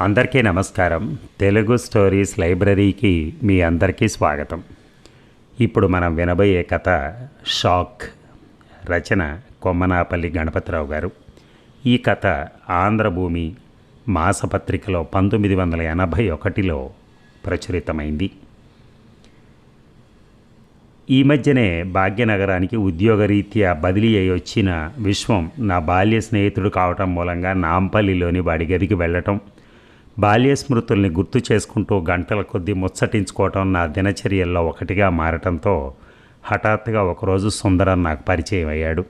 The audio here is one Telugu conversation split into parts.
అందరికీ నమస్కారం. తెలుగు స్టోరీస్ లైబ్రరీకి మీ అందరికీ స్వాగతం. ఇప్పుడు మనం వినబోయే కథ షాక్ రచన కొమ్మనాపల్లి గణపతిరావు గారు. ఈ కథ ఆంధ్రభూమి మాసపత్రికలో పంతొమ్మిది వందల ఎనభై ఒకటిలో ప్రచురితమైంది. ఈ మధ్యనే భాగ్యనగరానికి ఉద్యోగరీత్యా బదిలీ అయి వచ్చిన విశ్వం నా బాల్య స్నేహితుడు కావటం మూలంగా నాంపల్లిలోని వాడి గదికి వెళ్ళటం బాల్య స్మృతుల్ని గుర్తు చేసుకుంటూ గంటల కొద్దీ ముచ్చటించుకోవటం నా దినచర్యల్లో ఒకటిగా మారటంతో హఠాత్తుగా ఒకరోజు సుందరం నాకు పరిచయం అయ్యాడు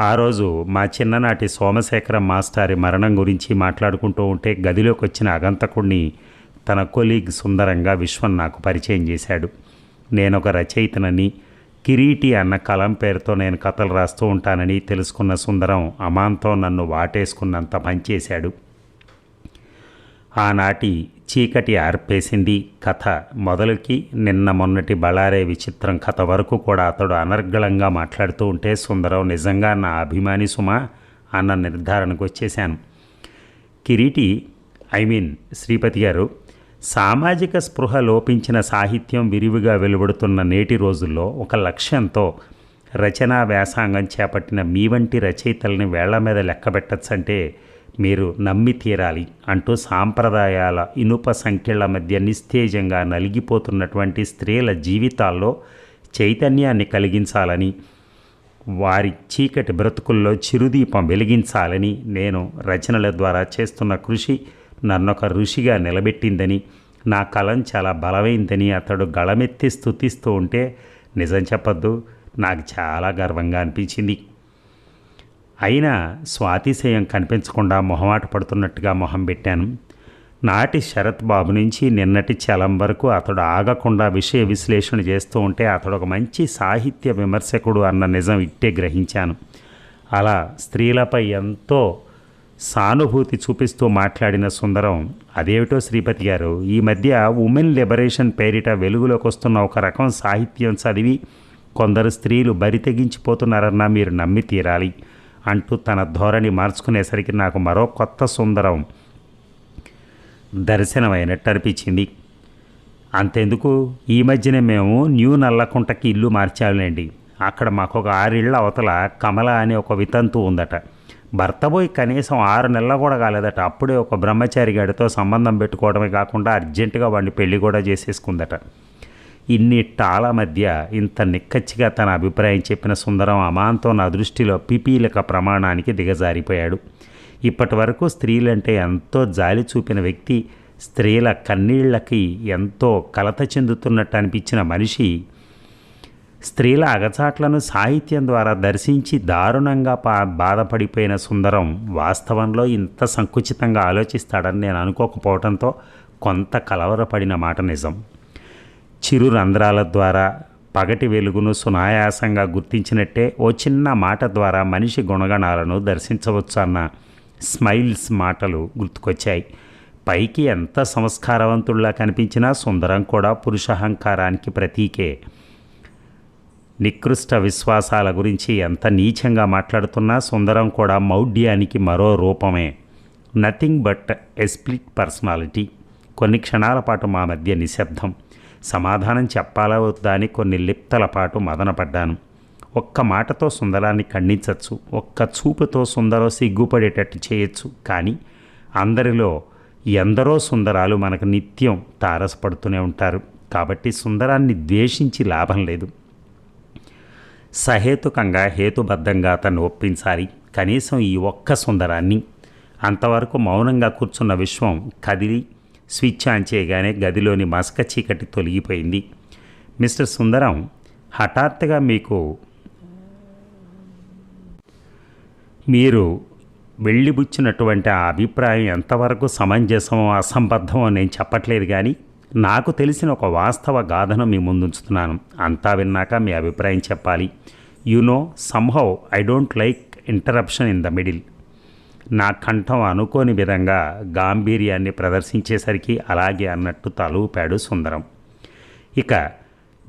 ఆ రోజు మా చిన్ననాటి సోమశేఖర మాస్టారి మరణం గురించి మాట్లాడుకుంటూ ఉంటే గదిలోకి వచ్చిన అగంతకుణ్ణి తన కొలీగ్ సుందరంగా విశ్వం నాకు పరిచయం చేశాడు. నేను ఒక రచయితనని కిరీటి అన్న కలం పేరుతో నేను కథలు రాస్తూ ఉంటానని తెలుసుకున్న సుందరం అమాంతం నన్ను వాటేసుకున్నంత పనిచేశాడు ఆనాటి చీకటి ఆర్పేసింది కథ మొదలుకి నిన్న మొన్నటి బళారే విచిత్రం కథ వరకు కూడా అతడు అనర్గళంగా మాట్లాడుతూ ఉంటే సుందరం నిజంగా నా అభిమాని సుమా అన్న నిర్ధారణకు వచ్చేశాను. కిరీటి ఐ మీన్ శ్రీపతి గారు సామాజిక స్పృహ లోపించిన సాహిత్యం విరివిగా వెలువడుతున్న నేటి రోజుల్లో ఒక లక్ష్యంతో రచనా వ్యాసాంగం చేపట్టిన మీ వంటి రచయితల్ని వేళ్ళ మీద లెక్కబెట్టచ్చంటే మీరు నమ్మి తీరాలి అంటూ సాంప్రదాయాల ఇనుప సంఖ్యల మధ్య నిస్తేజంగా నలిగిపోతున్నటువంటి స్త్రీల జీవితాల్లో చైతన్యాన్ని కలిగించాలని వారి చీకటి బ్రతుకుల్లో చిరుదీపం వెలిగించాలని నేను రచనల ద్వారా చేస్తున్న కృషి నన్నొక ఋషిగా నిలబెట్టిందని నా కలం చాలా బలమైందని అతడు గళమెత్తి స్థుతిస్తూ ఉంటే నిజం చెప్పొద్దు నాకు చాలా గర్వంగా అనిపించింది. అయినా స్వాతిశయం కనిపించకుండా మొహమాట పడుతున్నట్టుగా మొహం పెట్టాను. నాటి శరత్ బాబు నుంచి నిన్నటి చలం వరకు అతడు ఆగకుండా విషయ విశ్లేషణ చేస్తూ ఉంటే అతడు ఒక మంచి సాహిత్య విమర్శకుడు అన్న నిజం ఇట్టే గ్రహించాను. అలా స్త్రీలపై ఎంతో సానుభూతి చూపిస్తూ మాట్లాడిన సుందరం అదేమిటో శ్రీపతి గారు ఈ మధ్య ఉమెన్ లిబరేషన్ పేరిట వెలుగులోకి వస్తున్న ఒక రకం సాహిత్యం చదివి కొందరు స్త్రీలు బరి తెగించిపోతున్నారన్నా మీరు నమ్మి తీరాలి. అంటూ తన ధోరణి మార్చుకునేసరికి నాకు మరో కొత్త సుందరం దర్శనమైనట్టు అనిపించింది. అంతెందుకు? ఈ మధ్యనే మేము న్యూ నల్లకుంటకి ఇల్లు మార్చాలండి అక్కడ మాకు ఒక ఆరిళ్ళ అవతల కమల అనే ఒక వితంతు ఉందట. భర్త పోయి కనీసం ఆరు నెలలు కూడా కాలేదట. అప్పుడే ఒక బ్రహ్మచారి గడితో సంబంధం పెట్టుకోవడమే కాకుండా అర్జెంటుగా వాడిని పెళ్ళి కూడా చేసేసుకుందట. ఇన్ని టాల మధ్య ఇంత నిక్కచ్చిగా తన అభిప్రాయం చెప్పిన సుందరం అమాంతం నా దృష్టిలో పిపీలక ప్రమాణానికి దిగజారిపోయాడు. ఇప్పటి వరకు స్త్రీలంటే ఎంతో జాలి చూపిన వ్యక్తి స్త్రీల కన్నీళ్ళకి ఎంతో కలత చెందుతున్నట్టు అనిపించిన మనిషి స్త్రీల అగచాట్లను సాహిత్యం ద్వారా దర్శించి దారుణంగా పా బాధపడిపోయిన సుందరం వాస్తవంలో ఇంత సంకుచితంగా ఆలోచిస్తాడని నేను అనుకోకపోవడంతో కొంత కలవరపడిన మాట నిజం. చిరు రంధ్రాల ద్వారా పగటి వెలుగును సునాయాసంగా గుర్తించినట్టే ఓ చిన్న మాట ద్వారా మనిషి గుణగణాలను దర్శించవచ్చు అన్న స్మైల్స్ మాటలు గుర్తుకొచ్చాయి. పైకి ఎంత సంస్కారవంతుల్లా కనిపించినా సుందరం కూడా పురుషహంకారానికి ప్రతీకే. నికృష్ట విశ్వాసాల గురించి ఎంత నీచంగా మాట్లాడుతున్నా సుందరం కూడా మౌఢ్యానికి మరో రూపమే. Nothing but a split personality. కొన్ని క్షణాల పాటు మా మధ్య నిశ్శబ్దం. సమాధానం చెప్పాలా వద్దా అని కొన్ని లిప్తల పాటు మదనపడ్డాను ఒక్క మాటతో సుందరాన్ని ఖండించవచ్చు ఒక్క చూపుతో సుందరం సిగ్గుపడేటట్టు చేయొచ్చు కానీ అందరిలో ఎందరో సుందరాలు మనకు నిత్యం తారసపడుతూనే ఉంటారు. కాబట్టి సుందరాన్ని ద్వేషించి లాభం లేదు. సహేతుకంగా హేతుబద్ధంగా అతన్ని ఒప్పించాలి. కనీసం ఈ ఒక్క సుందరాన్ని అంతవరకు మౌనంగా కూర్చున్న విశ్వం కదిలి స్విచ్ ఆన్ చేయగానే గదిలోని మసక చీకటి తొలగిపోయింది. మిస్టర్ సుందరం హఠాత్తుగా మీకు మీరు వెళ్ళిబుచ్చినటువంటి ఆ అభిప్రాయం ఎంతవరకు సమంజసమో అసంబద్ధమో నేను చెప్పట్లేదు కానీ నాకు తెలిసిన ఒక వాస్తవ గాథను మీ ముందుంచుతున్నాను. అంతా విన్నాక మీ అభిప్రాయం చెప్పాలి. You know somehow I don't like interruption in the middle నా కంఠం అనుకోని విధంగా గాంభీర్యాన్ని ప్రదర్శించేసరికి అలాగే అన్నట్టు తలూపాడు సుందరం. ఇక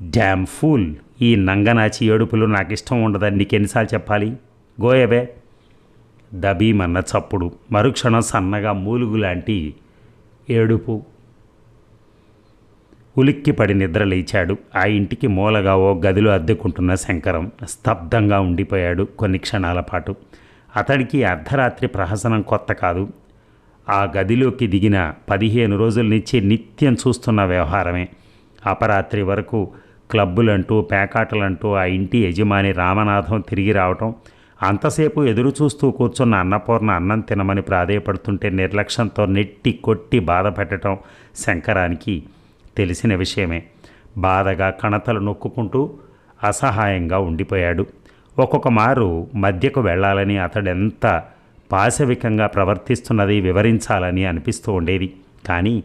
డ్యామ్ ఫూల్ ఈ నంగనాచి ఏడుపులు నాకు ఇష్టం ఉండదని నీకెన్నిసార్లు చెప్పాలి? గోయవే దబీమన్న చప్పుడు మరుక్షణం సన్నగా మూలుగు లాంటి ఏడుపు. ఉలిక్కిపడి నిద్ర లేచాడు. ఆ ఇంటికి మూలగా ఓ గదిలో అద్దెకుంటున్న శంకరం స్తబ్దంగా ఉండిపోయాడు. కొన్ని క్షణాల పాటు అతడికి అర్ధరాత్రి ప్రహసనం కొత్త కాదు. ఆ గదిలోకి దిగిన పదిహేను రోజుల నుంచి నిత్యం చూస్తున్న వ్యవహారమే. అపరాత్రి వరకు క్లబ్బులంటూ పేకాటలంటూ ఆ ఇంటి యజమాని రామనాథం తిరిగి రావటం అంతసేపు ఎదురు చూస్తూ కూర్చున్న అన్నపూర్ణ అన్నం తినమని ప్రాధేయపడుతుంటే నిర్లక్ష్యంతో నెట్టి కొట్టి బాధపెట్టడం శంకరానికి తెలిసిన విషయమే. బాధగా కణతలు నొక్కుకుంటూ అసహాయంగా ఉండిపోయాడు. ఒక్కొక్క మారు మధ్యకు వెళ్ళాలని అతడెంత పాశవికంగా ప్రవర్తిస్తున్నది వివరించాలని అనిపిస్తూ ఉండేది. కానీ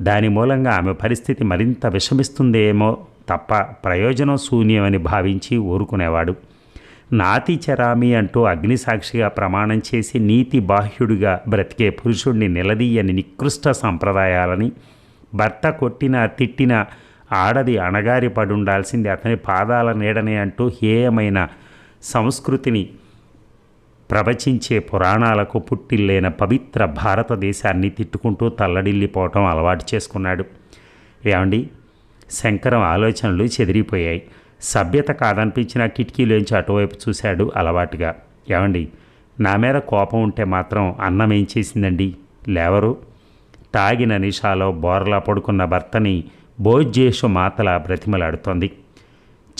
దాని మూలంగా ఆమె పరిస్థితి మరింత విషమిస్తుందేమో తప్ప ప్రయోజనం శూన్యమని భావించి ఊరుకునేవాడు. నాతి చరామి అంటూ అగ్నిసాక్షిగా ప్రమాణం చేసి నీతి బాహ్యుడిగా బ్రతికే పురుషుణ్ణి నిలదీయని నికృష్ట సంప్రదాయాలని భర్త కొట్టిన తిట్టిన ఆడది అణగారి పడుండాల్సింది అతని పాదాల నీడనే అంటూ హేయమైన సంస్కృతిని ప్రవచించే పురాణాలకు పుట్టిల్లైన పవిత్ర భారతదేశాన్ని తిట్టుకుంటూ తల్లడిల్లిపోవటం అలవాటు చేసుకున్నాడు. ఏమండి? శంకరం ఆలోచనలు చెదిరిపోయాయి. సభ్యత కాదనిపించిన కిటికీలోంచి అటువైపు చూశాడు అలవాటుగా. ఏమండి? నా మీద కోపం ఉంటే మాత్రం అన్నం ఏం చేసిందండి? లేవరు. తాగిన నిషాలో బోర్లా పడుకున్న భర్తని భోజ్యేషు మాతల బ్రతిమలాడుతోంది.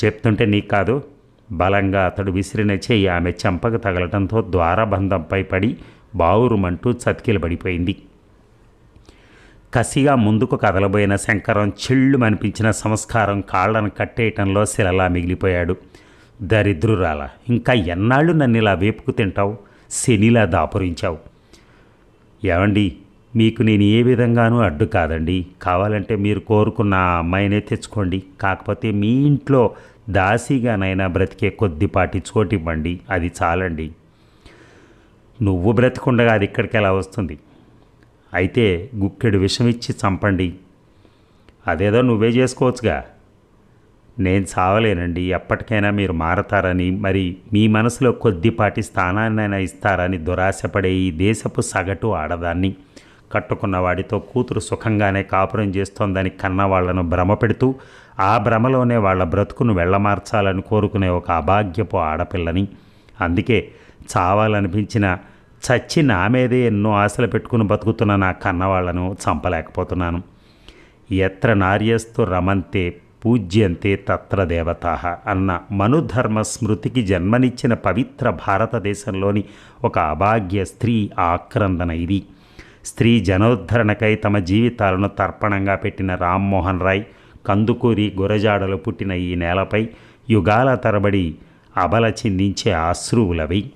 చెప్తుంటే నీకు కాదు బలంగా అతడు విసిరిన చేయి ఆమె చెంపకు తగలటంతో ద్వారబంధంపై పడి బావురుమంటూ చతికిలబడిపోయింది. కసిగా ముందుకు కదలబోయిన శంకరం చిళ్ళుమనిపించిన సంస్కారం కాళ్ళను కట్టేయటంలో శిలలా మిగిలిపోయాడు. దరిద్రురాల ఇంకా ఎన్నాళ్ళు నన్ను ఇలా వేపుకు తింటావు? శనిలా దాపురించావు. ఏమండి మీకు నేను ఏ విధంగానూ అడ్డు కాదండి. కావాలంటే మీరు కోరుకున్న ఆ అమ్మాయినే తెచ్చుకోండి. కాకపోతే మీ ఇంట్లో దాసీగానైనా బ్రతికే కొద్దిపాటి చోటివ్వండి అది చాలండి. నువ్వు బ్రతికుండగా అది ఇక్కడికి ఎలా వస్తుంది? అయితే గుక్కెడు విషమిచ్చి చంపండి. అదేదో నువ్వే చేసుకోవచ్చుగా. నేను చావలేనండి ఎప్పటికైనా మీరు మారతారని మరి మీ మనసులో కొద్దిపాటి స్థానాన్నైనా ఇస్తారని దురాశపడే ఈ దేశపు సగటు ఆడదాన్ని కట్టుకున్న వాడితో కూతురు సుఖంగానే కాపురం చేస్తోందని కన్నవాళ్ళను భ్రమ పెడుతూ ఆ భ్రమలోనే వాళ్ళ బ్రతుకును వెళ్ళమార్చాలని కోరుకునే ఒక అభాగ్యపు ఆడపిల్లని. అందుకే చావాలనిపించిన చచ్చి నా మీదే ఎన్నో ఆశలు పెట్టుకుని బతుకుతున్న నా కన్నవాళ్ళను చంపలేకపోతున్నాను. ఎత్ర నార్యస్తు రమంతే పూజ్యంతే తత్ర దేవతాహ అన్న మనుధర్మ స్మృతికి జన్మనిచ్చిన పవిత్ర భారతదేశంలోని ఒక అభాగ్య స్త్రీ ఆక్రందన ఇది. స్త్రీ జనోద్ధరణకై తమ జీవితాలను తర్పణంగా పెట్టిన రామ్మోహన్ రాయ్ కందుకూరి గురజాడలు పుట్టిన ఈ నేలపై యుగాల తరబడి అబల చిందించే ఆశ్రువులవి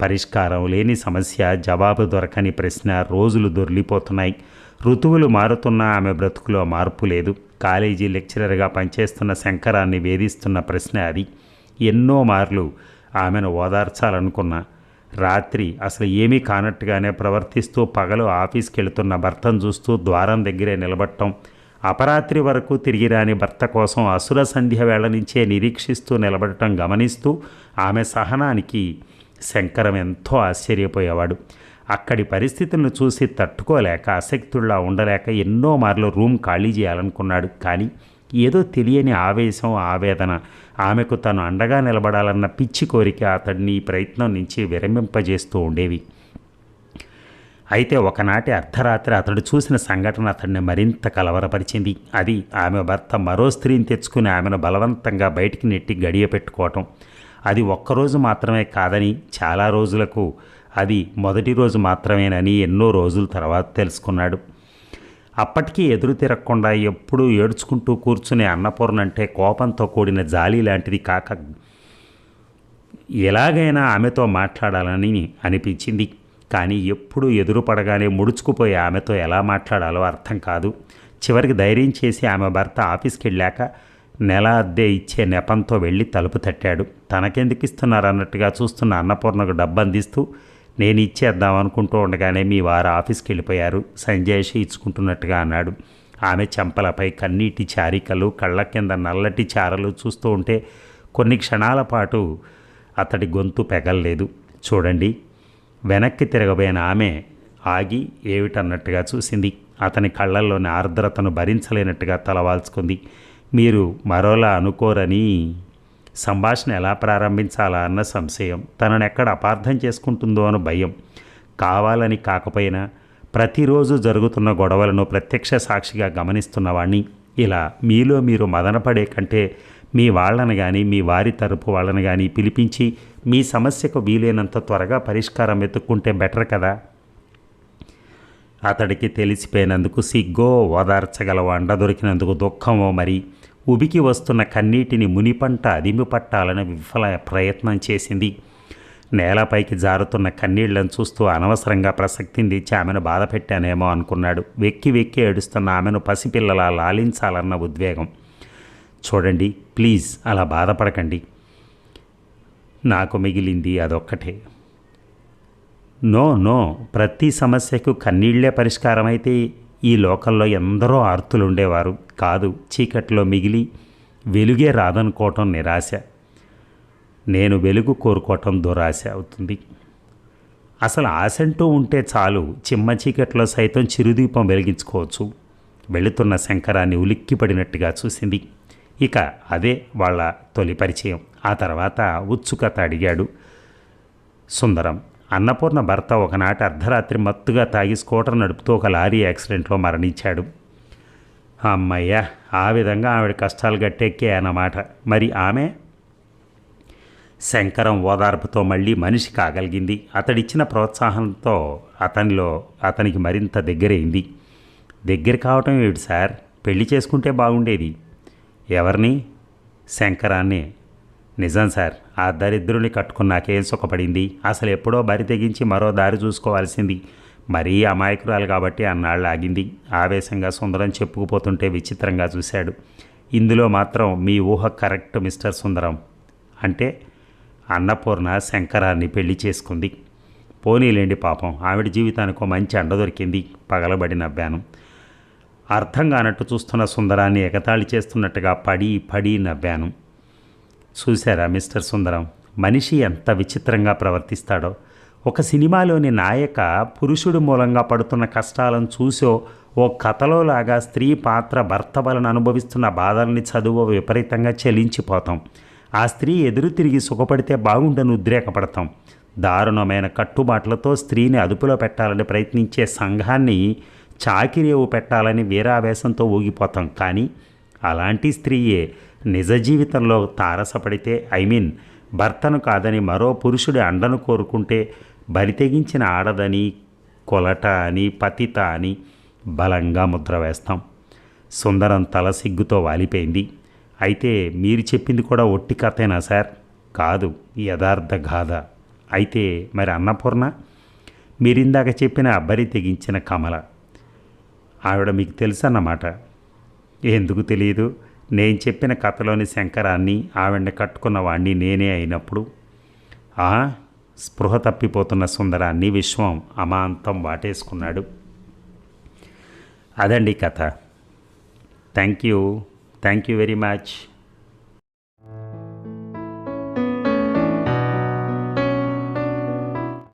పరిష్కారం లేని సమస్య జవాబు దొరకని ప్రశ్న రోజులు దొర్లిపోతున్నాయి. ఋతువులు మారుతున్నా ఆమె బ్రతుకులో మార్పు లేదు. కాలేజీ లెక్చరర్గా పనిచేస్తున్న శంకరాన్ని వేధిస్తున్న ప్రశ్న అది. ఎన్నో మార్లు ఆమెను ఓదార్చాలనుకున్నా రాత్రి అసలు ఏమీ కానట్టుగానే ప్రవర్తిస్తూ పగలు ఆఫీస్కి వెళుతున్న భర్తను చూస్తూ ద్వారం దగ్గరే నిలబట్టం అపరాత్రి వరకు తిరిగిరాని భర్త కోసం అసుర సంధ్య వేళ నుంచే నిరీక్షిస్తూ నిలబడటం గమనిస్తూ ఆమె సహనానికి శంకరం ఎంతో ఆశ్చర్యపోయేవాడు. అక్కడి పరిస్థితులను చూసి తట్టుకోలేక ఆసక్తుల్లా ఉండలేక ఎన్నో మార్లు రూమ్ ఖాళీ చేయాలనుకున్నాడు. కానీ ఏదో తెలియని ఆవేశం ఆవేదన ఆమెకు తను అండగా నిలబడాలన్న పిచ్చి కోరిక అతడిని ఈ ప్రయత్నం నుంచి విరమింపజేస్తూ ఉండేవి. అయితే ఒకనాటి అర్ధరాత్రి అతడు చూసిన సంఘటన అతడిని మరింత కలవరపరిచింది. అది ఆమె భర్త మరో స్త్రీని తెచ్చుకుని ఆమెను బలవంతంగా బయటికి నెట్టి గడియ పెట్టుకోవటం. అది ఒక్కరోజు మాత్రమే కాదని చాలా రోజులకు అది మొదటి రోజు మాత్రమేనని ఎన్నో రోజుల తర్వాత తెలుసుకున్నాడు. అప్పటికీ ఎదురు తిరగకుండా ఎప్పుడూ ఏడ్చుకుంటూ కూర్చునే అన్నపూర్ణంటే కోపంతో కూడిన జాలి లాంటిది కాక ఎలాగైనా ఆమెతో మాట్లాడాలని అనిపించింది. కానీ ఎప్పుడు ఎదురుపడగానే ముడుచుకుపోయి ఆమెతో ఎలా మాట్లాడాలో అర్థం కాదు. చివరికి ధైర్యం చేసి ఆమె భర్త ఆఫీస్కి వెళ్ళాక నెల అద్దె ఇచ్చే నెపంతో వెళ్ళి తలుపు తట్టాడు. తనకెందుకు ఇస్తున్నారు అన్నట్టుగా చూస్తున్న అన్నపూర్ణకు డబ్బు అందిస్తూ నేను ఇచ్చేద్దాం అనుకుంటూ ఉండగానే మీ వారు ఆఫీస్కి వెళ్ళిపోయారు సంజయ్ ఇచ్చుకుంటున్నట్టుగా అన్నాడు. ఆమె చెంపలపై కన్నీటి చారికలు కళ్ళ కింద నల్లటి చారలు చూస్తూ ఉంటే కొన్ని క్షణాల పాటు అతడి గొంతు పెగల్లేదు. చూడండి వెనక్కి తిరగబోయిన ఆమె ఆగి ఏమిటన్నట్టుగా చూసింది. అతని కళ్ళల్లోని ఆర్ద్రతను భరించలేనట్టుగా తలవాల్చుకుంది మీరు మరోలా అనుకోరని సంభాషణ ఎలా ప్రారంభించాలా అన్న సంశయం. తనను ఎక్కడ అపార్థం చేసుకుంటుందో అని భయం. కావాలని కాకపోయినా ప్రతిరోజు జరుగుతున్న గొడవలను ప్రత్యక్ష సాక్షిగా గమనిస్తున్నవాణ్ణి ఇలా మీలో మీరు మదనపడే కంటే మీ వాళ్ళని కానీ మీ వారి తరపు వాళ్ళని కానీ పిలిపించి మీ సమస్యకు వీలైనంత త్వరగా పరిష్కారం వెతుక్కుంటే బెటర్ కదా. అతడికి తెలిసిపోయినందుకు సిగ్గో ఓదార్చగల వండ దొరికినందుకు దుఃఖమో మరి. ఉబికి వస్తున్న కన్నీటిని మునిపంట అదిమి పట్టాలని విఫల ప్రయత్నం చేసింది. నేలపైకి జారుతున్న కన్నీళ్ళను చూస్తూ అనవసరంగా ప్రసక్తిందిచ్చి ఆమెను బాధ పెట్టానేమో అనుకున్నాడు. వెక్కి వెక్కి ఏడుస్తున్న ఆమెను పసిపిల్లలా లాలించాలన్న ఉద్వేగం. చూడండి ప్లీజ్ అలా బాధపడకండి. నాకు మిగిలింది అదొక్కటే. నో నో ప్రతి సమస్యకు కన్నీళ్ళే పరిష్కారం అయితే ఈ లోకంలో ఎందరో ఆర్తులు ఉండేవారు కాదు. చీకట్లో మిగిలి వెలుగే రాదనుకోవటం నిరాశ. నేను వెలుగు కోరుకోవటం దురాశ అవుతుంది. అసలు ఆశంటూ ఉంటే చాలు చిమ్మ చీకట్లో సైతం చిరుదీపం వెలిగించుకోవచ్చు. వెళుతున్న శంకరాన్ని ఉలిక్కిపడినట్టుగా చూసింది. ఇక అదే వాళ్ళ తొలి పరిచయం. ఆ తర్వాత ఉత్సుకత అడిగాడు. సుందరం అన్నపూర్ణ భర్త ఒకనాటి అర్ధరాత్రి మత్తుగా తాగి స్కూటర్ నడుపుతూ ఒక లారీ యాక్సిడెంట్లో మరణించాడు. అమ్మయ్య ఆ విధంగా ఆవిడ కష్టాలు గట్టెక్కే అన్నమాట. మరి ఆమె? శంకరం ఓదార్పుతో మళ్ళీ మనిషి కాగలిగింది. అతడిచ్చిన ప్రోత్సాహంతో అతనిలో అతనికి మరింత దగ్గరైంది. దగ్గర కావటం ఏమిటి సార్? పెళ్ళి చేసుకుంటే బాగుండేది. ఎవరిని? శంకరాన్ని. నిజం సార్ ఆ దరిద్రుని కట్టుకున్నాకేం సుఖపడింది. అసలు ఎప్పుడో బరి తెగించి మరో దారి చూసుకోవాల్సింది. మరీ అమాయకురాలు కాబట్టి అన్నాళ్ళు ఆగింది. ఆవేశంగా సుందరం చెప్పుకుపోతుంటే విచిత్రంగా చూశాడు. ఇందులో మాత్రం మీ ఊహ కరెక్ట్ మిస్టర్ సుందరం. అంటే అన్నపూర్ణ శంకరాన్ని పెళ్ళి చేసుకుంది. పోనీలేండి పాపం ఆవిడ జీవితానికి మంచి అండ దొరికింది. పగలబడి నవ్వాను. అర్థం కానట్టు చూస్తున్న సుందరాన్ని ఎగతాళి చేస్తున్నట్టుగా పడి పడి నవ్వాను. చూశారా మిస్టర్ సుందరం? మనిషి ఎంత విచిత్రంగా ప్రవర్తిస్తాడో. ఒక సినిమాలోని నాయక పురుషుడు మూలంగా పడుతున్న కష్టాలను చూసో ఓ కథలో లాగా స్త్రీ పాత్ర భర్త వలన అనుభవిస్తున్న బాధల్ని చదువు విపరీతంగా చెలించిపోతాం. ఆ స్త్రీ ఎదురు తిరిగి సుఖపడితే బాగుండని ఉద్రేకపడతాం. దారుణమైన కట్టుబాట్లతో స్త్రీని అదుపులో పెట్టాలని ప్రయత్నించే సంఘాన్ని చాకిరేవు పెట్టాలని వీరావేశంతో ఊగిపోతాం. కానీ అలాంటి స్త్రీయే నిజ జీవితంలో తారసపడితే ఐ మీన్ భర్తను కాదని మరో పురుషుడి అండను కోరుకుంటే బరి తెగించిన ఆడదని కొలట అని పతిత అని బలంగా ముద్ర వేస్తాం. సుందరం తల సిగ్గుతో వాలిపోయింది. అయితే మీరు చెప్పింది కూడా ఒట్టి కథేనా సార్? కాదు యథార్థ గాథ. అయితే మరి అన్నపూర్ణ మీరిందాక చెప్పిన అబ్బరి తెగించిన కమల. ఆవిడ మీకు తెలుసు అన్నమాట ఎందుకు తెలియదు? నేను చెప్పిన కథలోని శంకరాన్ని ఆవిడని కట్టుకున్న వాణ్ణి నేనే అయినప్పుడు. ఆ స్పృహ తప్పిపోతున్న సుందరాన్ని విశ్వం అమాంతం వాటేసుకున్నాడు. అదండి కథ. Thank you. Thank you very much.